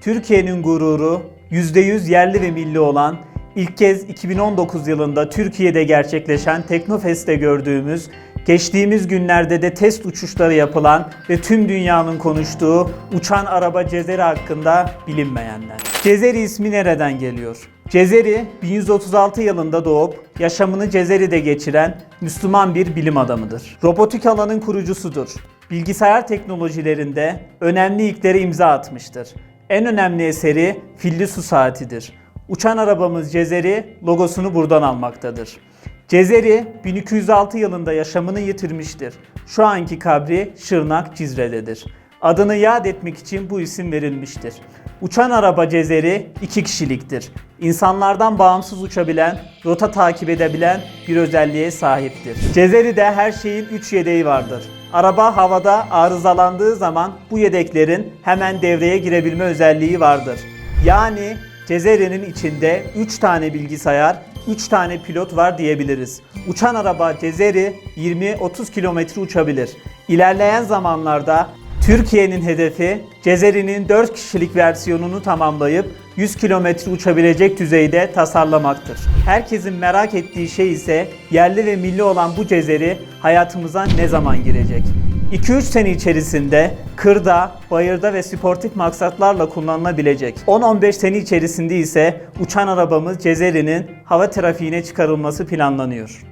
Türkiye'nin gururu, %100 yerli ve milli olan, ilk kez 2019 yılında Türkiye'de gerçekleşen Teknofest'te gördüğümüz, geçtiğimiz günlerde de test uçuşları yapılan ve tüm dünyanın konuştuğu uçan araba Cezeri hakkında bilinmeyenler. Cezeri ismi nereden geliyor? Cezeri 1136 yılında doğup yaşamını Cezeri'de geçiren Müslüman bir bilim adamıdır. Robotik alanın kurucusudur. Bilgisayar teknolojilerinde önemli ilklere imza atmıştır. En önemli eseri Filli Su Saati'dir. Uçan arabamız Cezeri logosunu buradan almaktadır. Cezeri 1206 yılında yaşamını yitirmiştir. Şu anki kabri Şırnak Cizre'dedir. Adını yad etmek için bu isim verilmiştir. Uçan araba Cezeri iki kişiliktir. İnsanlardan bağımsız uçabilen, rota takip edebilen bir özelliğe sahiptir. Cezeri'de her şeyin 3 yedeği vardır. Araba havada arızalandığı zaman bu yedeklerin hemen devreye girebilme özelliği vardır. Yani Cezeri'nin içinde 3 tane bilgisayar, 3 tane pilot var diyebiliriz. Uçan araba Cezeri 20-30 kilometre uçabilir. İlerleyen zamanlarda Türkiye'nin hedefi Cezeri'nin 4 kişilik versiyonunu tamamlayıp 100 kilometre uçabilecek düzeyde tasarlamaktır. Herkesin merak ettiği şey ise yerli ve milli olan bu Cezeri hayatımıza ne zaman girecek? 2-3 sene içerisinde kırda, bayırda ve sportif maksatlarla kullanılabilecek. 10-15 sene içerisinde ise uçan arabamız Cezeri'nin hava trafiğine çıkarılması planlanıyor.